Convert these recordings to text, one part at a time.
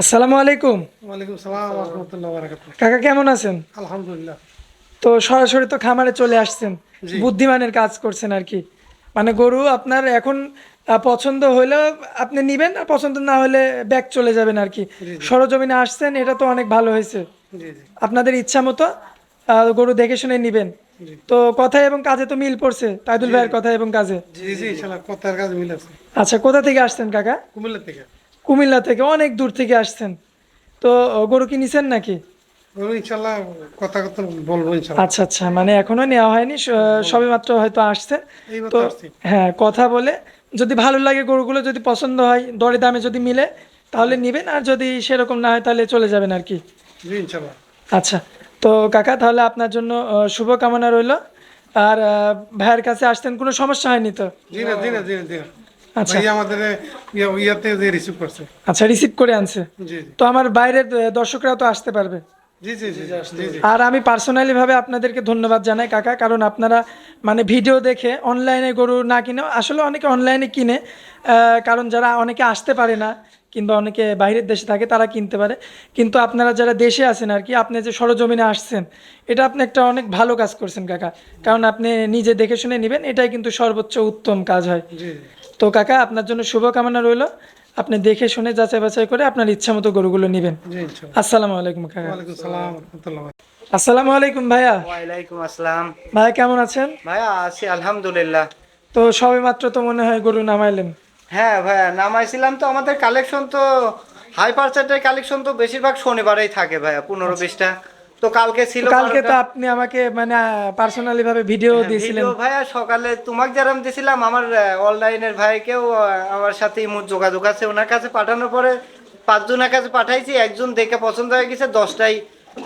আসসালামু আলাইকুম। ওয়ালাইকুম সালাম রহমতুল্লাহ বারাকাত কাকা কেমন আছেন? আলহামদুলিল্লাহ। তো সরাসরি তো খামারে চলে আসছেন। বুদ্ধিমানের কাজ করছেন আর কি। মানে গরু আপনার এখন পছন্দ হইলেও আপনি নিবেন আর পছন্দ না হলে ব্যাক চলে যাবেন আর কি। সরজমিনে আসছেন এটা তো অনেক ভালো হয়েছে। আপনাদের ইচ্ছা মতো গরু দেখে শুনে নিবেন। তো কথায় এবং কাজে তো মিল পড়ছে তাইদুল ভাইয়ের কথা এবং কাজে। জি জি কথার কাজ মিল আছে। আচ্ছা কোথা থেকে আসছেন কাকা? কুমিল্লা থেকে। কুমিল্লা থেকে অনেক দূর থেকে আসছেন। তো গরু কি নিছেন নাকি? ইনশাল্লাহ কথা কথা বলব আচ্ছা আচ্ছা মানে এখনও নেওয়া হয়নি স- সবেমাত্র হয়তো আসছে। তো হ্যাঁ কথা বলে যদি ভালো লাগে গরুগুলো যদি পছন্দ হয় দরে দামে যদি মিলে তাহলে নিবেন আর যদি সেরকম না হয় তাহলে চলে যাবেন আর কি। আচ্ছা তো কাকা তাহলে আপনার জন্য শুভকামনা রইল। আর ভাইয়ের কাছে আসতেন কোনো সমস্যা হয়নি তো? আচ্ছা। ভাই আমাদের ইয়াতে যে রিসিভ করছে। আচ্ছা রিসিভ করে আনছে। তো আমার বাইরের আহ, দর্শকরাও তো আসতে পারবে। আর আমি পার্সোনালি ভাবে আপনাদেরকে ধন্যবাদ জানাই কাকা কারণ আপনারা মানে ভিডিও দেখে অনলাইনে গরু না কিনে আসলে অনেকে অনলাইনে কিনে কারণ যারা অনেকে আসতে পারে না কিংবা অনেকে বাইরের দেশে থাকে তারা কিনতে পারে। কিন্তু আপনারা যারা দেশে আছেন আর কি আপনি যে সরজমিনে আসছেন এটা আপনি একটা অনেক ভালো কাজ করছেন কাকা। কারণ আপনি নিজে দেখে শুনে নেবেন এটাই কিন্তু সর্বোচ্চ উত্তম কাজ হয়। তো কাকা আপনার জন্য শুভকামনা রইল। আপনি দেখে শুনে যাচাই বাছাই করে আপনার ইচ্ছা মতো গরুগুলো নেবেন। আসসালামু আলাইকুম কাকা। আসসালামু আলাইকুম ভাইয়া। ওয়ালাইকুম আসসালাম। ভাইয়া কেমন আছেন? ভাইয়া আছি আলহামদুলিল্লাহ। তো সবে মাত্র তো মনে হয় গরু নামাইলেন। হ্যাঁ ভাইয়া নামাইছিলাম তো আমাদের কালেকশন তো হাই পার্সেন্টের কালেকশন তো বেশিরভাগ শনিবারেই থাকে ভাইয়া পনেরো বিশটা। তো কালকে ছিল কালকে তো আপনি আমাকে মানে পার্সোনালি ভাবে ভিডিও দিয়েছিলেন। ভিডিও ভাইয়া সকালে তোমাকে যেরকম দিছিলাম আমার অনলাইনের ভাইকেও আমার সাথে ইমুর যোগাযোগ আছে। ওনার কাছে পাঠানোর পরে পাঁচজনের কাছে পাঠাইছি একজন দেখে পছন্দ হয়ে গেছে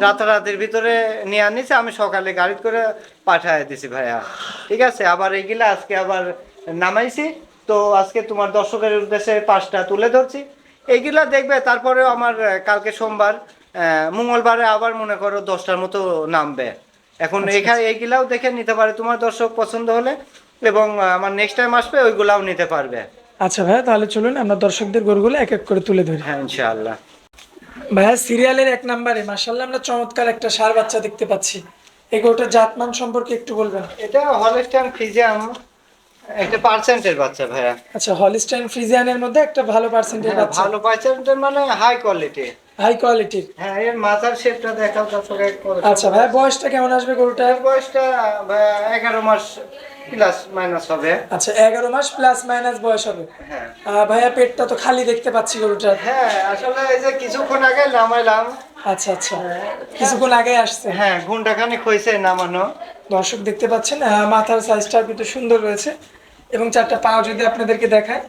রাতারাতির ভিতরে নিয়ে আনিছে আমি সকালে গাড়ি করে পাঠায় দিছি ভাইয়া। ঠিক আছে আবার এইগুলা আজকে আবার নামাইছি। তো আজকে তোমার দর্শকের উদ্দেশ্যে পাঁচটা তুলে ধরছি। এইগুলা দেখবে তারপরেও আমার কালকে সোমবার মঙ্গলবারে আবার মনে করো দশটার মতো নামবে। এখন এখানে এইগুলাও দেখে নিতে পারে। তোমার দর্শক পছন্দ হলে এবং আমার নেক্সট টাইম আসবে ওইগুলাও নিতে পারবে। আচ্ছা ভাইয়া তাহলে চলুন আমরা দর্শকদের গরুগুলো এক এক করে তুলে ধরি। হ্যাঁ ইনশাআল্লাহ। ভাইয়া সিরিয়ালের এক নম্বরে মার্শাল্লাহ আমরা চমৎকার একটা সার বাচ্চা দেখতে পাচ্ছি। এই গরুটার জাতমান সম্পর্কে একটু বলবেন। এটা হলস্টাইন ফ্রিজিয়াম একটা পার্সেন্টের বাচ্চা ভাইয়া। আচ্ছা হলিস্টাইন ফ্রিজিয়ানের মধ্যে একটা ভালো পার্সেন্টের হ্যাঁ, বাচ্চা। ভালো পার্সেন্টের মানে হাই কোয়ালিটি হাই কোয়ালিটির হ্যাঁ এর মাথার শেপটা দেখাও তারপরে আচ্ছা ভাইয়া বয়সটা কেমন আসবে গরুটার? বয়সটা এগারো মাস প্লাস মাইনাস হবে। আচ্ছা এগারো মাস প্লাস মাইনাস বয়স হবে। হ্যাঁ। ভাইয়া পেটটা তো খালি দেখতে পাচ্ছি গরুটার। হ্যাঁ আসলে এই যে কিছুক্ষণ আগে নামাইলাম। আচ্ছা আচ্ছা। কিছুক্ষণ আগে আসছে। হ্যাঁ ঘন্টাখানিক হয়েছে নামানো। দর্শক দেখতে পাচ্ছেন মাথার সাইজটা কিন্তু সুন্দর রয়েছে। এবং চারটা পাও যদি আপনাদেরকে দেখায়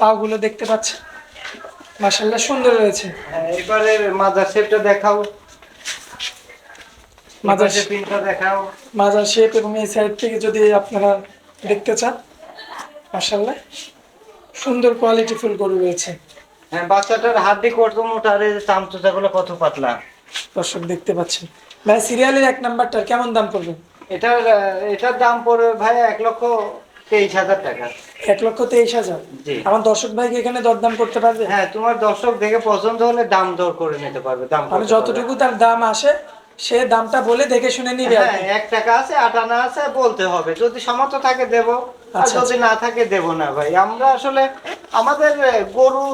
পাগুলো দেখতে পাচ্ছেন। মাসাল্লাহ সুন্দর রয়েছে হ্যাঁ এবারে মাদার শেপটা দেখাও। মাদার মাদার পিনটা দেখাও। মাজার শেপ এবং এই সাইড থেকে যদি আপনারা দেখতে চান মাসাল্লাহ সুন্দর কোয়ালিটি ফুল গরু রয়েছে। হ্যাঁ বাচ্চাটার হাড্ডি কত মোটা আর চামচুচাগুলো কত পাতলা? দর্শক দেখতে পাচ্ছেন। ভাই সিরিয়ালের এক নাম্বারটার কেমন দাম পড়বে? এটার এটার দাম পড়বে ভাই এক লক্ষ তেইশ হাজার টাকা। এক লক্ষ তেইশ হাজার? আমার দর্শক ভাইকে এখানে দরদাম করতে পারবে? হ্যাঁ তোমার দর্শক দেখে পছন্দ হলে দাম দর করে নিতে পারবে দাম মানে যতটুকু তার দাম আসে সে দামটা বলে দেখে শুনে নিবে হ্যাঁ এক টাকা আছে আট আনা আছে বলতে হবে। যদি সামর্থ্য থাকে দেব আর আচ্ছা, যদি না থাকে দেব না ভাই। আমরা আসলে আমাদের গরু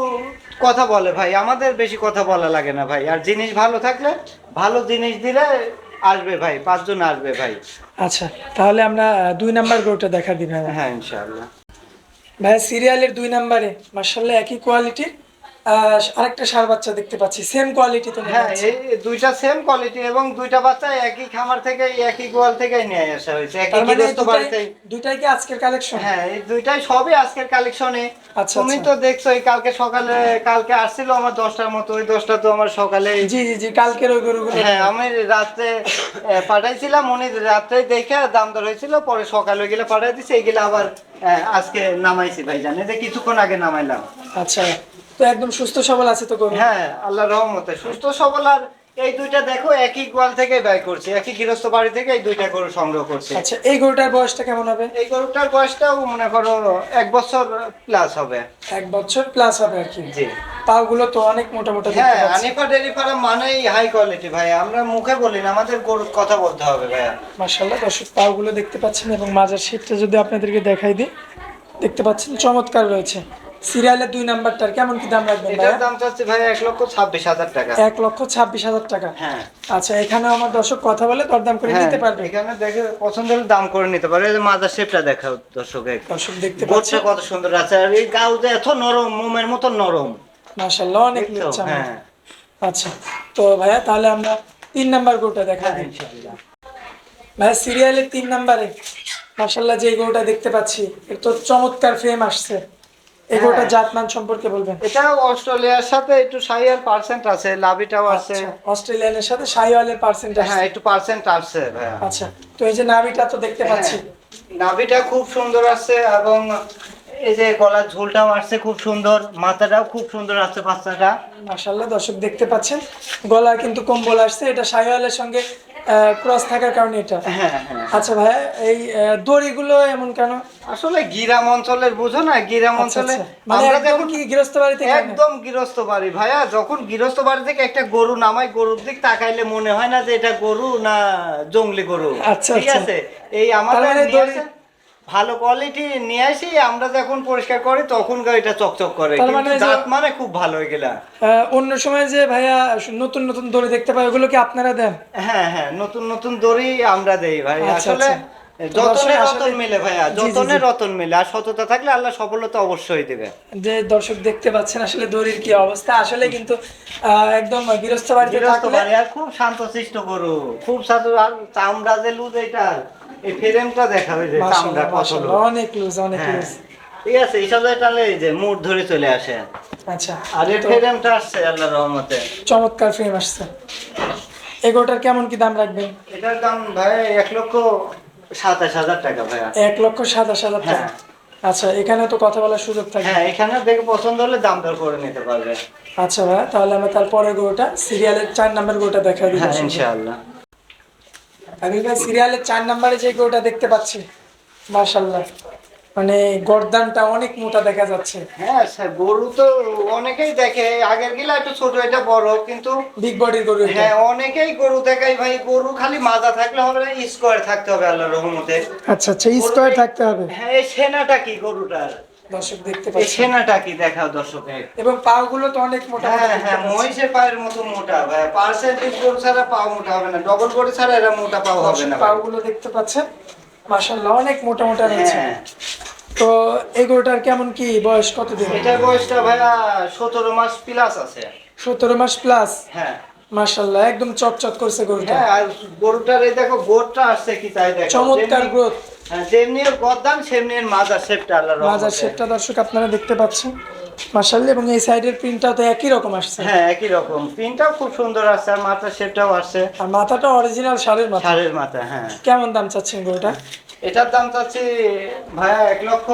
কথা বলে ভাই আমাদের বেশি কথা বলা লাগে না ভাই। আর জিনিস ভালো থাকলে ভালো জিনিস দিলে আসবে ভাই পাঁচজন আসবে ভাই। আচ্ছা তাহলে আমরা দুই নাম্বার গরুটা দেখা দিই ভাই হ্যাঁ ইনশাআল্লাহ। ভাই সিরিয়ালের দুই নাম্বারে মার্শাল্লাহ একই কোয়ালিটির আরেকটা সার বাচ্চা দেখতে পাচ্ছি। সেম কোয়ালিটি তো হ্যাঁ এই দুইটা সেম কোয়ালিটি এবং দুইটা বাচ্চা একই খামার থেকে একই গোয়াল থেকে নিয়ে আসা হয়েছে একই মানে গৃহস্থ বাড়িতেই। দুইটাই কি আজকের কালেকশন হ্যাঁ এই দুইটাই সবই আজকের কালেকশনে আচ্ছা, তুমি আচ্ছা। তো দেখছ এই কালকে সকালে কালকে আসছিল আমার দশটার মতো ওই দশটা তো আমার সকালে। জি জি জি কালকের ওই গরুগুলো। হ্যাঁ আমি রাত্রে পাঠাইছিলাম উনি রাত্রে দেখে দাম দর হয়েছিল পরে সকালে ওইগুলো পাঠাই দিছে এইগুলো আবার আজকে নামাইছি ভাই জানে যে কিছুক্ষণ আগে নামাইলাম। আচ্ছা। তো একদম সুস্থ সবল আছে তো গরু হ্যাঁ আল্লাহ রহমতে। সুস্থ সবল আর এই দুইটা দেখো একই গোয়াল থেকে ব্যয় করছি একই গৃহস্থ বাড়ি থেকে এই দুইটা গরু সংগ্রহ করছি। আচ্ছা এই গরুটার বয়সটা কেমন হবে? এই গরুটার বয়সটাও মনে করো এক বছর প্লাস হবে। এক বছর প্লাস হবে আর কি। জি। পাগুলো তো অনেক মোটা মোটা হ্যাঁ আনিফা ডেরি ফার্ম মানেই হাই কোয়ালিটি ভাই আমরা মুখে বলি না আমাদের গরুর কথা বলতে হবে ভাইয়া। মাশাল্লাহ দর্শক পাগুলো দেখতে পাচ্ছেন এবং মাজার শীতটা যদি আপনাদেরকে দেখাই দিই দেখতে পাচ্ছেন চমৎকার রয়েছে। সিরিয়ালের দুই নাম্বারটার কেমন কি দাম রাখবেন এটার দাম চাচ্ছি ভাই এক লক্ষ ছাব্বিশ হাজার টাকা। এক লক্ষ ছাব্বিশ হাজার টাকা। হ্যাঁ। আচ্ছা এখানেও আমার দর্শক কথা বলে দরদাম করে হ্যাঁ, নিতে পারবে। এখানে দেখে পছন্দ হলে দাম করে নিতে পারে। এই যে মাদার শেপটা দেখাও দর্শকে দর্শক দেখতে গোটটা কত সুন্দর আছে। আর এই গাউ যে এত নরম মোমের মতো নরম। মাশাল্লাহ অনেক দেখছ? হ্যাঁ। আচ্ছা তো ভাইয়া তাহলে আমরা তিন নাম্বার গরুটা দেখা হ্যাঁ, দিই। ইনশাআল্লাহ। ভাইয়া সিরিয়ালের তিন নাম্বারে মাশাল্লাহ যে গরুটা দেখতে পাচ্ছি এর তো চমৎকার ফ্রেম আসছে। এই গরুটার হ্যাঁ। জাতমান সম্পর্কে বলবেন? এটাও অস্ট্রেলিয়ার সাথে একটু পার্সেন্ট আছে লাভিটাও আছে। আচ্ছা, অস্ট্রেলিয়ানের সাথে পার্সেন্টেজ হ্যাঁ একটু পার্সেন্ট আছে আচ্ছা তো এই যে নাভিটা তো দেখতে পাচ্ছি। হ্যাঁ, নাভিটা খুব সুন্দর আছে এবং এই যে গলার ঝোলটাও আসছে খুব সুন্দর মাথাটাও খুব সুন্দর আছে বাচ্চাটা। দর্শক দেখতে পাচ্ছেন। গলা কিন্তু কম্বল আসছে এটা শাহিওয়ালের সঙ্গে ক্রস থাকার কারণে এটা। হ্যাঁ হ্যাঁ। আচ্ছা ভাইয়া এই দড়িগুলো এমন কেন আসলে গিরাম অঞ্চলের বুঝো না গিরাম আচ্ছা, অঞ্চলে আচ্ছা। মানে আমরা যখন কি গৃহস্থ বাড়ি থেকে একদম গৃহস্থ বাড়ি ভাইয়া যখন গৃহস্থ বাড়ি থেকে একটা গরু নামাই গরুর দিক তাকাইলে মনে হয় না যে এটা গরু না জঙ্গলি গরু আচ্ছা, ঠিক আচ্ছা। আছে এই আমাদের ভালো কোয়ালিটি নিয়ে আসি আমরা যখন পরিষ্কার করি তখন এটা চকচক করে। মানে দাঁত মানে খুব ভালো হয়ে গেলা অন্য সময় যে ভাইয়া নতুন নতুন দড়ি দেখতে পাই ওগুলো কি আপনারা দেন? হ্যাঁ হ্যাঁ নতুন নতুন দড়ি আমরা দেই ভাই। আচ্ছা, আসলে আচ্ছা। যতনে রতন মেলে ভাইয়া। যতনে রতন মেলে আর সততা থাকলে আল্লাহ সফলতা অবশ্যই দেবে। যে দর্শক দেখতে পাচ্ছেন আসলে দড়ির কি অবস্থা আসলে কিন্তু একদম গৃহস্থ বাড়িতে থাকলে খুব শান্তশিষ্ট গরু খুব শান্ত আর চামড়া যে লুজ এটা এই ফ্রেমটা দেখাবে যে চামড়া কত অনেক লুজ অনেক হ্যাঁ। লুজ ঠিক আছে এইসব টানলে এই যে মুড ধরে চলে আসে। আচ্ছা আর এই ফ্রেমটা আসছে আল্লাহ রহমতে। চমৎকার ফ্রেম আসছে। এগোটার কেমন কি দাম রাখবেন? এটার দাম ভাই এক লক্ষ সাতাশ হাজার টাকা ভাইয়া। এক লক্ষ সাতাশ হাজার টাকা। হ্যাঁ। আচ্ছা এখানে তো কথা বলার সুযোগ থাকে। হ্যাঁ এখানে দেখে পছন্দ হলে দাম দর করে নিতে পারবে। আচ্ছা ভাইয়া তাহলে আমরা তারপরে গোটা সিরিয়ালের চার নাম্বার গোটা দেখা দিই হ্যাঁ ইনশাআল্লাহ। আমি ভাই সিরিয়ালের চার নাম্বারে যে গরুটা দেখতে পাচ্ছি মার্শাল্লাহ মানে গর্দানটা অনেক মোটা দেখা যাচ্ছে। হ্যাঁ স্যার গরু তো অনেকেই দেখে। আগের গিলা একটু ছোট এটা বড় কিন্তু বিগ বডির গরু হ্যাঁ অনেকেই গরু দেখাই ভাই। গরু খালি মাজা থাকলে হবে না স্কোয়ার থাকতে হবে আল্লাহ রহমতে। আচ্ছা আচ্ছা স্কোয়ার থাকতে হবে। হ্যাঁ সেনাটা কি গরুটার? দর্শক দেখতে এই পাচ্ছি সেনাটা কি দেখাও দর্শকের। এবং পাগুলো তো অনেক মোটা হ্যাঁ হ্যাঁ। মহিষের পায়ের মতো মোটা। ভাই পার্সেন্টেজ গরু ছাড়া পাও মোটা হবে না। ডবল গরু ছাড়া এরা মোটা পাও হবে না ভাই। পাগুলো দেখতে পাচ্ছেন? মার্শাল্লাহ অনেক মোটা মোটা রয়েছে। হ্যাঁ তো এই গরুটার কেমন কি বয়স কত দিন এটার বয়সটা ভাইয়া সতেরো মাস প্লাস আছে। সতেরো মাস প্লাস হ্যাঁ। মার্শাল্লাহ একদম চকচক করছে গরুটা। হ্যাঁ আর গরুটার এই দেখো গোটটা আসছে কি তাই দেখো। চমৎকার গ্রোথ হ্যাঁ, যেমনি গদ্দান সেমনি এর মাজার শেপটা আল্লাহ মাজার শেপটা দর্শক আপনারা দেখতে পাচ্ছেন। এবং এই সাইডের প্রিন্টটাও তো একই রকম আসছে। হ্যাঁ একই রকম। পিনটাও খুব সুন্দর আছে আর মাথার শেপটাও আসছে। আর মাথাটা অরিজিনাল সারের মাথা। ষাঁড়ের মাথা হ্যাঁ। কেমন দাম চাচ্ছেন গরুটা? এটার দাম চাচ্ছি ভাইয়া এক লক্ষ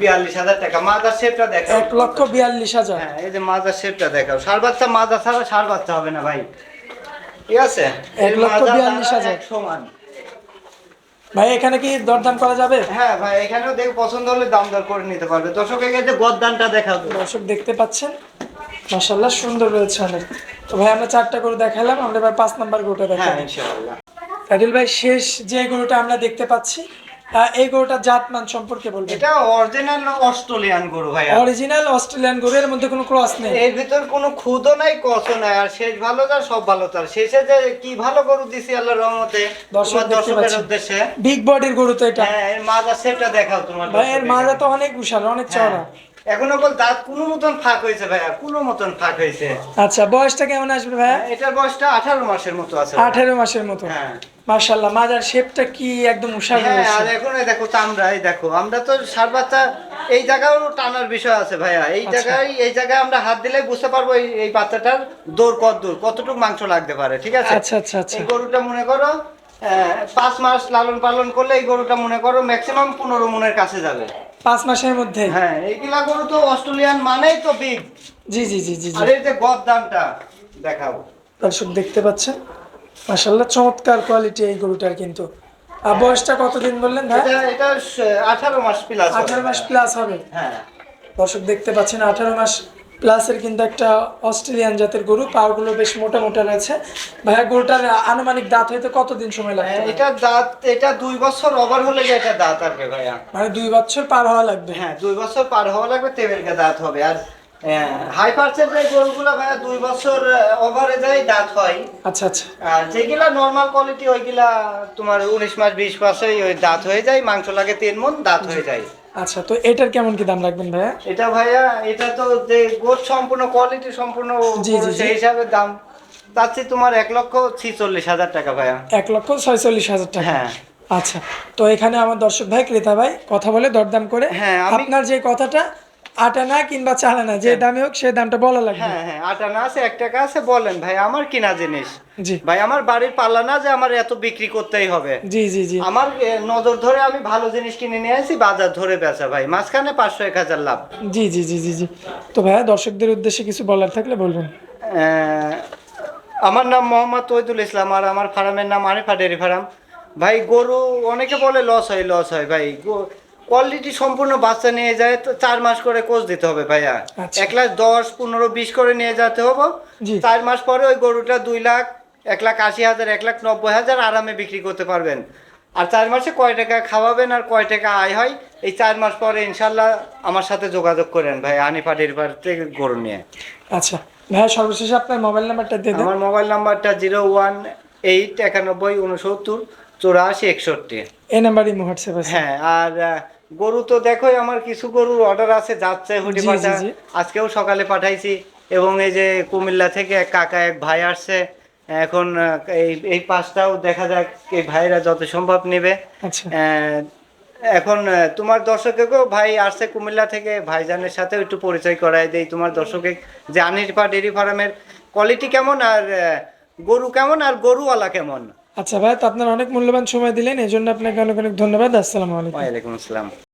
বিয়াল্লিশ হাজার টাকা। মাজার শেপটা দেখো এক লক্ষ বিয়াল্লিশ হাজার। হ্যাঁ এই যে মাজার শেপটা দেখাও। সার বাচ্চা ছাড়া সার বাচ্চা হবে না ভাই। ঠিক আছে? এক লক্ষ বিয়াল্লিশ হাজার। সমান। ভাই এখানে কি দরদাম করা যাবে? হ্যাঁ ভাই এখানেও দেখ পছন্দ হলে দাম দর করে নিতে পারবে। দর্শকের কাছে গদ্দানটা দেখাও। দর্শক দেখতে পাচ্ছেন? মার্শাল্লাহ সুন্দর রয়েছে অনেক। তো ভাই আমরা চারটা গরু দেখালাম। আমরা এবার পাঁচ নাম্বার গরুটা হ্যাঁ দেখাবো ইনশাআল্লাহ। আদিল ভাই শেষ যে গরুটা আমরা দেখতে পাচ্ছি এই গরুটার জাতমান সম্পর্কে বলবেন। এটা অরিজিনাল অস্ট্রেলিয়ান গরু ভাই অরিজিনাল অস্ট্রেলিয়ান গরু এর মধ্যে কোনো ক্রস নেই। এর ভিতর কোনো খুদও নাই কষও নাই আর শেষ ভালো তার সব ভালো তার। শেষে যে কি ভালো গরু দিছি আল্লাহর রহমতে দর্শক দর্শকের উদ্দেশ্যে। বিগ বডির গরু তো এটা। হ্যাঁ এর মাজা সেটা দেখাও তোমার ভাই এর মাজা তো অনেক বিশাল অনেক চওড়া। হ্যাঁ। এখনও বল দাঁত কোনো মতন ফাঁক হয়েছে ভাইয়া কোনো মতন ফাঁক হয়েছে। আচ্ছা বয়সটা কেমন আসবে ভাইয়া? এটার বয়সটা আঠারো মাসের মতো আছে আঠেরো মাসের মতো। হ্যাঁ। মার্শাল্লাহ মাজার শেপটা কি একদম উষার হ্যাঁ আর এখন এই দেখো চামড়া এই দেখো। আমরা তো সার বাচ্চা এই জায়গাও টানার বিষয় আছে ভাইয়া। এই আচ্ছা। জায়গায় এই জায়গায় আমরা হাত দিলে বুঝতে পারব এই এই বাচ্চাটার দৌড় কত দূর কতটুকু মাংস লাগতে পারে ঠিক আছে? আচ্ছা আচ্ছা আচ্ছা। এই গরুটা মনে করো পাঁচ মাস লালন পালন করলে এই গরুটা মনে করো ম্যাক্সিমাম পনেরো মনের কাছে যাবে। পাঁচ মাসের মধ্যে। হ্যাঁ এইগুলা গরু তো অস্ট্রেলিয়ান মানেই তো বিগ জি জি জি জি আর এই যে গদ দামটা দেখাবো। দর্শক দেখতে পাচ্ছেন? মাশাআল্লাহ চমৎকার কোয়ালিটি এই গরুটার কিন্তু। আর বয়সটা কতদিন বললেন ভাই? এটা এটা আঠারো মাস প্লাস আঠারো মাস প্লাস হবে। হ্যাঁ। দর্শক দেখতে পাচ্ছেন আঠারো মাস প্লাসের কিন্তু একটা অস্ট্রেলিয়ান জাতের গরু পাগুলো বেশ মোটা মোটা রয়েছে। ভাইয়া গরুটার আনুমানিক দাঁত হইতে কতদিন সময় লাগবে হ্যাঁ, এটা দাঁত এটা দুই বছর ওভার হলে যে এটা দাঁত আসবে ভাইয়া। মানে দুই বছর পার হওয়া লাগবে? হ্যাঁ দুই বছর পার হওয়া লাগবে তেবেলকে দাঁত হবে। আর হাই পার্সেন্টের গরুগুলো ভাইয়া দুই বছর ওভারে যায় দাঁত হয়। আচ্ছা আচ্ছা। আর যেগুলা নর্মাল কোয়ালিটি ওইগুলা তোমার উনিশ মাস বিশ মাসে ওই দাঁত হয়ে যায় মাংস লাগে তিন মন দাঁত হয়ে যায়। আচ্ছা তো এটার কেমন কি দাম রাখবেন ভাইয়া? এটা ভাইয়া এটা তো যে গোট সম্পূর্ণ কোয়ালিটি সম্পূর্ণ। সেই হিসাবে দাম। চাচ্ছি তোমার এক লক্ষ ছিচল্লিশ হাজার টাকা ভাইয়া। এক লক্ষ ছয়চল্লিশ হাজার টাকা? হ্যাঁ। আচ্ছা তো এখানে আমার দর্শক ভাই ক্রেতা ভাই কথা বলে দরদাম করে হ্যাঁ, আপনার যে কথাটা আটানা কিংবা চালানা যে দামে হোক সেই দামটা বলা লাগবে। হ্যাঁ হ্যাঁ আটানা আছে এক টাকা আছে বলেন ভাই আমার কিনা জিনিস। জি। ভাই আমার বাড়ির পাল্লা না যে আমার এত বিক্রি করতেই হবে। জি জি জি। আমার নজর ধরে আমি ভালো জিনিস কিনে নিয়ে আসি বাজার ধরে বেচা ভাই। মাঝখানে পাঁচশো এক হাজার লাভ। জি জি জি জি জি। তো ভাইয়া দর্শকদের উদ্দেশ্যে কিছু বলার থাকলে বলবেন। আমার নাম মোহাম্মদ তৈদুল ইসলাম আর আমার ফার্মের নাম আরিফা ডেরি ফার্ম। ভাই গরু অনেকে বলে লস হয় লস হয় ভাই। কোয়ালিটি সম্পূর্ণ বাচ্চা নিয়ে যায় তো চার মাস করে কোচ দিতে হবে ভাইয়া। আচ্ছা। এক লাখ দশ পনেরো বিশ করে নিয়ে যেতে হবে। চার মাস পরে ওই গরুটা দুই লাখ এক লাখ আশি হাজার এক লাখ নব্বই হাজার আরামে বিক্রি করতে পারবেন। আর চার মাসে কয় টাকা খাওয়াবেন আর কয় টাকা আয় হয় এই চার মাস পরে ইনশাল্লাহ আমার সাথে যোগাযোগ করেন ভাই আনিফা ডেরি ফার্ম থেকে গরু নিয়ে। আচ্ছা ভাইয়া সর্বশেষে আপনার মোবাইল নাম্বারটা দিয়ে আমার মোবাইল নাম্বারটা জিরো ওয়ান এইট একানব্বই উনসত্তর চৌরাশি একষট্টি। এই নাম্বারই হোয়াটসঅ্যাপ আছে হ্যাঁ আর গরু তো দেখো আমার কিছু গরুর অর্ডার আছে যাচ্ছে জি, পাঠা আজকেও সকালে পাঠাইছি এবং এই যে কুমিল্লা থেকে এক কাকা এক ভাই আসছে। এখন এই এই পাঁচটাও দেখা যাক এই ভাইরা যত সম্ভব নেবে। আচ্ছা। এখন তোমার দর্শকেও ভাই আসছে কুমিল্লা থেকে ভাইজানের সাথে একটু পরিচয় করাই দেই। তোমার দর্শকে যে আনিরপা ডেরি ফার্মের কোয়ালিটি কেমন আর গরু কেমন আর গরুওয়ালা কেমন? আচ্ছা ভাই আপনার অনেক মূল্যবান সময় দিলেন এই জন্য আপনাকে অনেক অনেক ধন্যবাদ। আসসালামু আলাইকুম। ওয়ালাইকুম আসসালাম।